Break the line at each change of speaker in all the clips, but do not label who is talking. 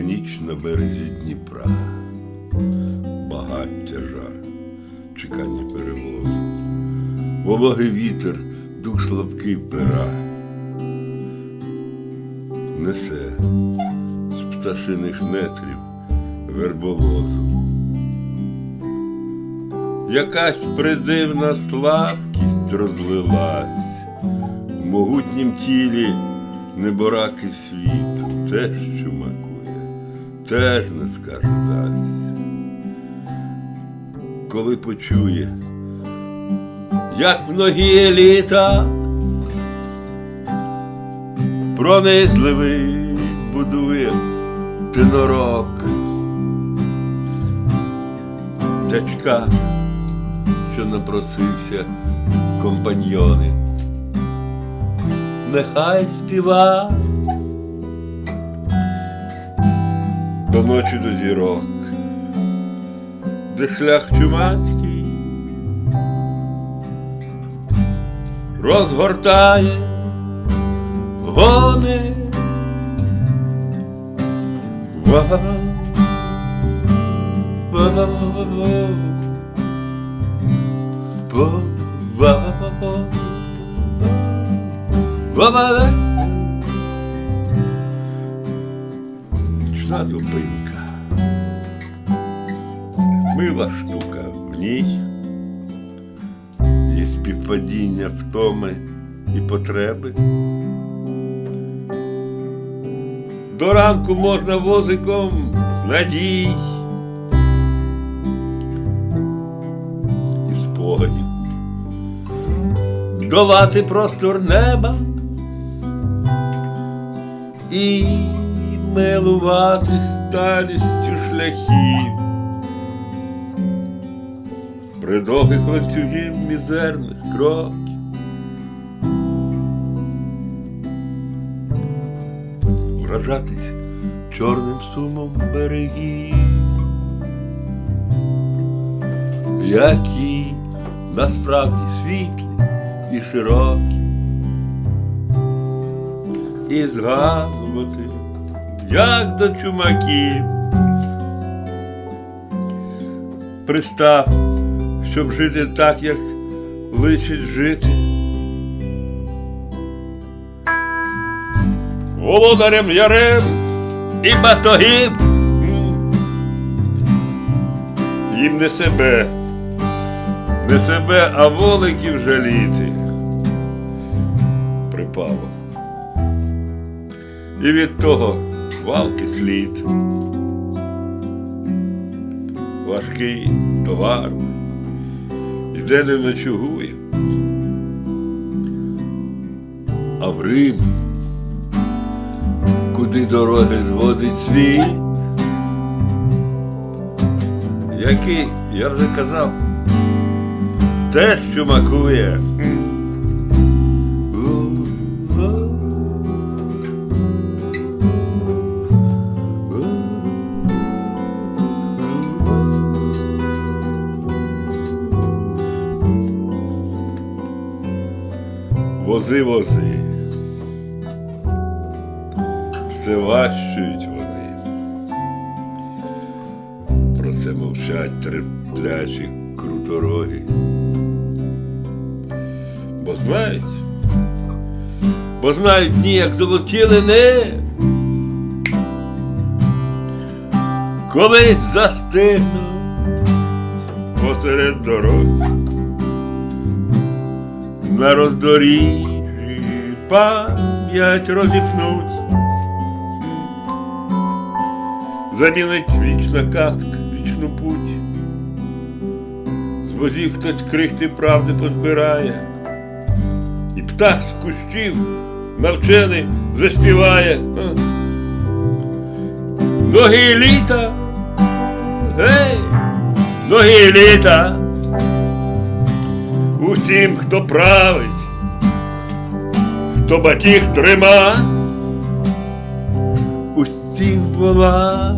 Ніч на березі Дніпра, багаття жар, чекання перевозу, вологий вітер, дух слабкий пера, несе з пташиних нетрів вербовозу. Якась придивна слабкість розлилась в могутнім тілі небораки світу. Теж теж не скаже зась. Коли почує, як в ногі еліта, пронизливий будує тенорок, дядька, що напросився компаньйони нехай співа. До ночі до зірок, де шлях чумацький? Розгортає гони. Ва Нічна зупинка. Мила штука в ній. Є співпадіння втоми і потреби. До ранку можна возиком надій і спогадів. Долати простор неба і милуватись сталістю шляхів, придовгих ланцюгів мізерних кроків. Вражатись чорним сумом берегів, які насправді світлі і широкі. І згадувати, як до чумаків. Пристав, щоб жити так, як личить жити. Володарем ярем і батогів. Їм не себе, не себе, а воликів жаліти. Припало і від того валки слід. Важкий товар, іде не ночугує. А в Рим, куди дороги зводить світ, який, я вже казав, теж чумакує. Вози, вози. Все важчують вони. Про це мовчать треплячі крутороги. Бо знають, бо знають дні, як золотіли не. Колись застигнуть посеред дороги на роздоріжжі пам'ять розіпнуть. Замінить вічна казка, вічну путь. З возів хтось крихти правди позбирає, і птах з кущів навчений заспіває. Ноги літа, гей, ноги літа усім, хто править, хто батіг трима, усім була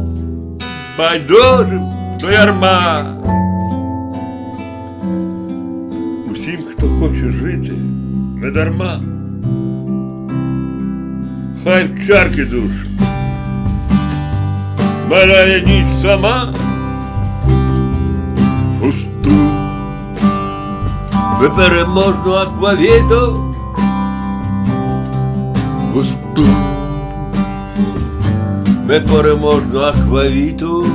байдужим до ярма. Усім, хто хоче жити, не дарма. Хай в чарки душ Маляє ніч сама. Пусту. Непереможну аквавіту. Густу. Непереможну аквавіту.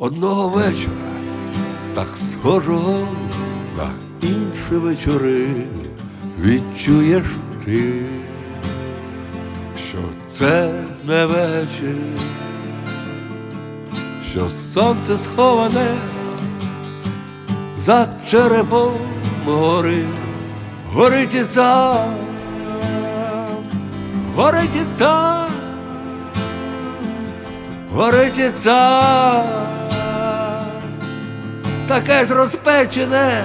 Одного вечора, так схожого на інші вечори, відчуєш ти, що це не вечір, що сонце сховане за черепом гори, горить і там, горить і там. Горить і там, таке ж розпечене.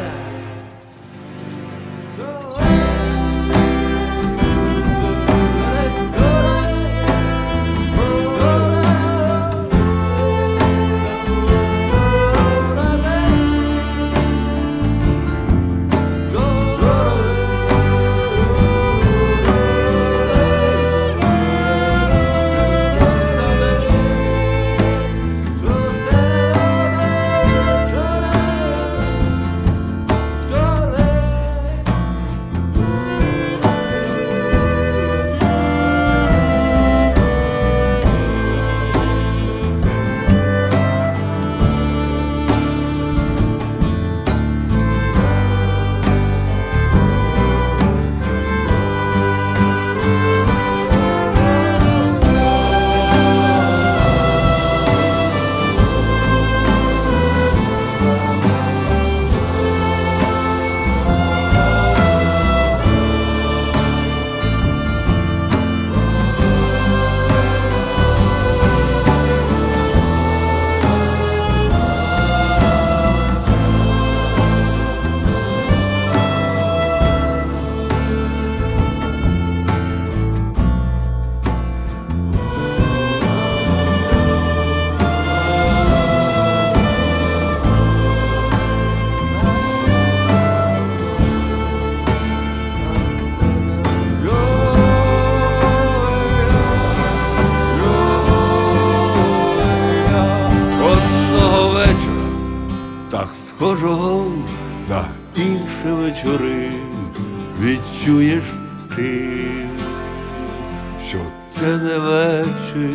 Що це не вечір,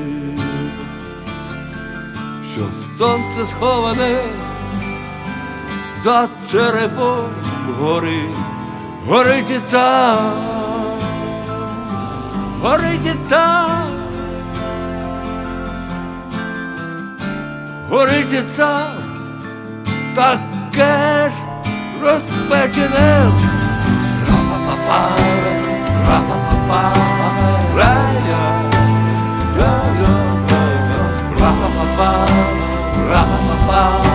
що сонце сховане за черепом гори, горить і там, горить і там. горить і сам, таке ж розпечене. Ра-па-па-па, ра-па-па-па, ра-па-па-па,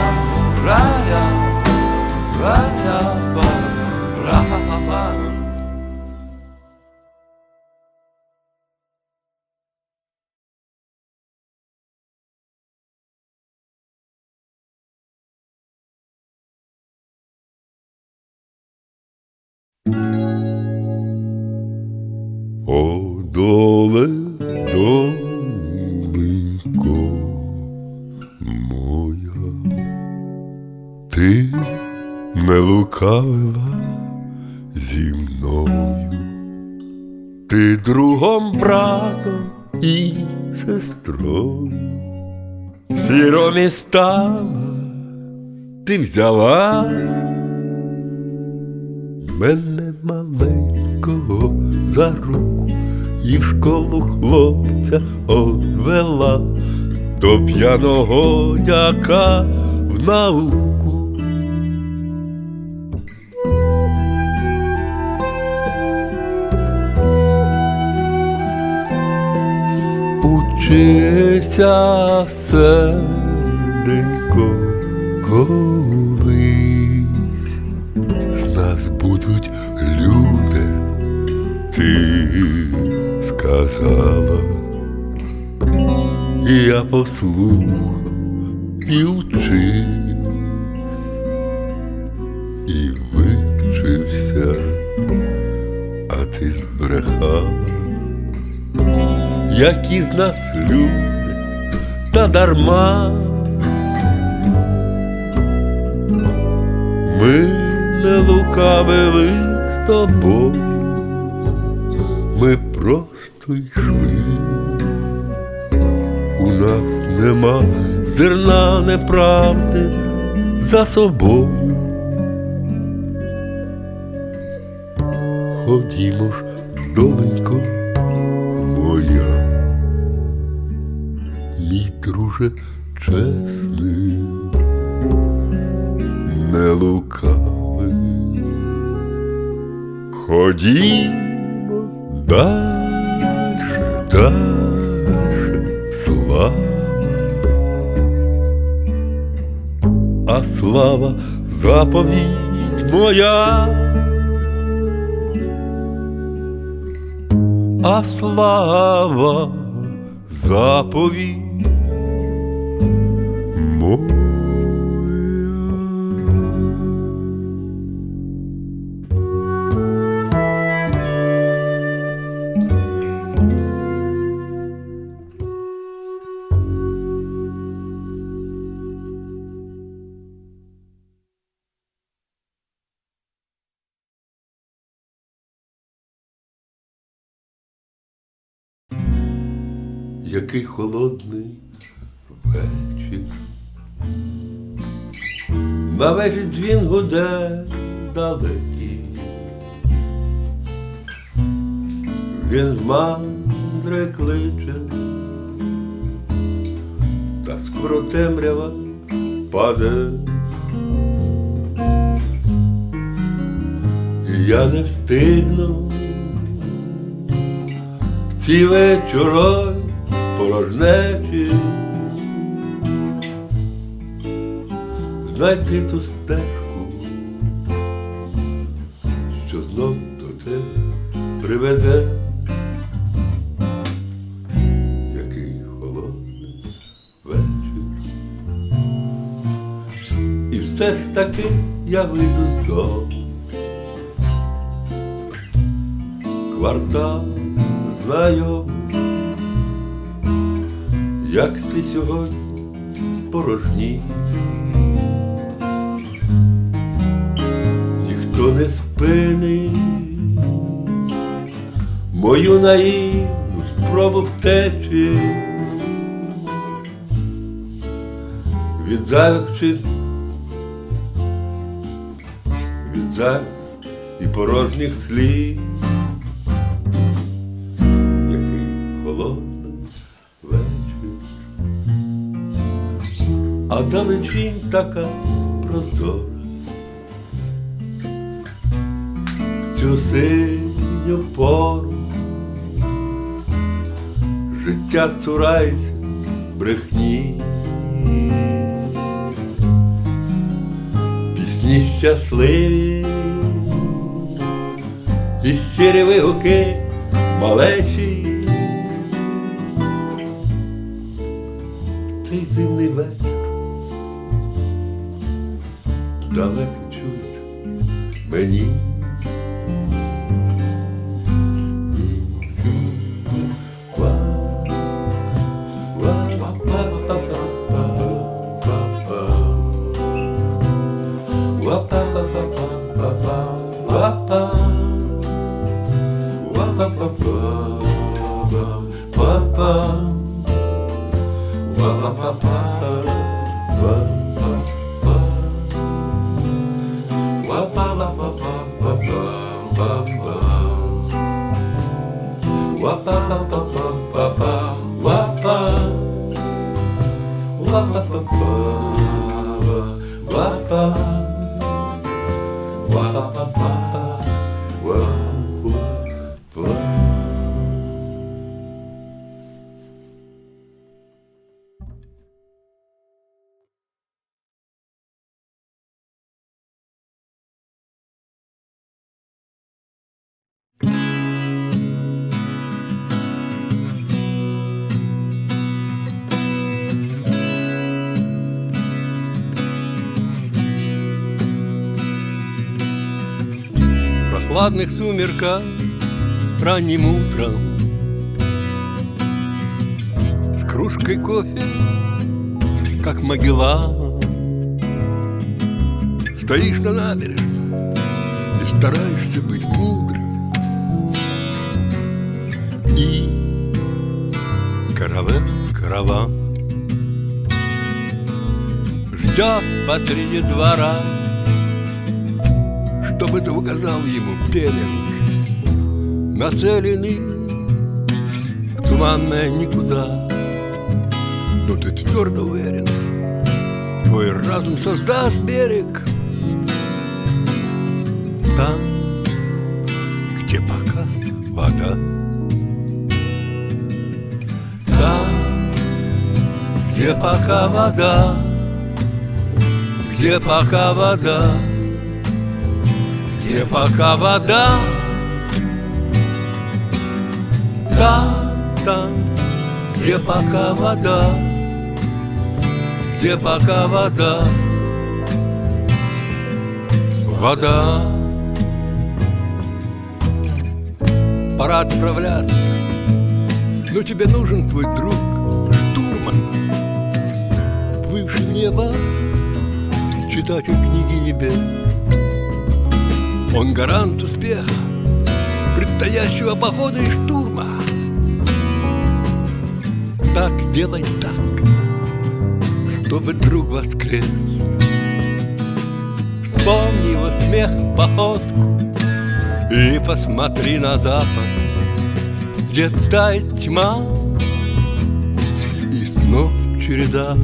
лукавила зі мною, ти другом братом і сестрою, сіромі стала, ти взяла.
Мене маленького за руку і в школу хлопця одвела. До п'яного дяка в науку. Учися, серденько, колись? З нас будуть люди, ти сказала, і я послухав і вчив, які з нас люди, та дарма. Ми не лукавили з тобою, ми просто йшли. У нас нема зерна неправди за собою. Ходімо ж, доленько моя, друже чесний, не лукавий. Ходімо дальше, дальше, слава, а слава заповідь моя. а слава заповідь Який холодний вечір. На вежі дзвін гуде далекий. Він з мандри кличе, та скоро темрява паде. І я не встигну в ці вечорой порожнечі знайти ту стежку, що знов до тебе приведе, який холодний вечір. І все ж таки я вийду з дому. Квартал знайомий як ти сьогодні? Спорожній. Ніхто не спинить. Мою наївну спробу втечі. Від зайвих чин, від зайвих і порожніх слів. А далечінь така прозора. Цю синю пору життя цурайся брехні. Пісні щасливі і щирі вигуки малечі. Цей зимний вечір далеко чуть мені.
가 прохладных сумерках ранним утром. С кружкой кофе, как могила. Стоишь на набережной и стараешься быть мудрым. И караван, караван. Ждет посреди двора чтобы ты указал ему пеленг, нацеленный туманное никуда. Но ты твердо уверен, твой разум создаст берег там, где пока вода. Там, где пока вода, где пока вода где пока вода Там, там, где пока вода Где пока вода. Вода. Пора отправляться. Но тебе нужен твой друг Штурман. Выше неба Читатель книги небес он гарант успеха, предстоящего похода и штурма. Так сделай так, чтобы друг воскрес. Вспомни его смех, походку И посмотри на запад, где тает тьма И снов череда.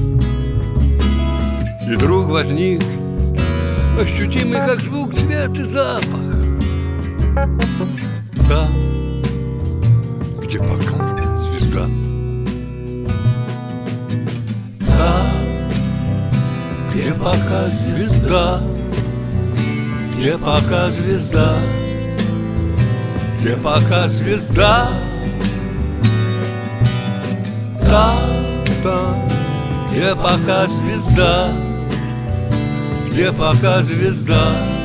И друг возник ощутимый как звук, и запах. Там, где пока? Звезда. Там, где пока звезда, где пока звезда, где пока звезда. Там, там, где пока звезда? Где пока звезда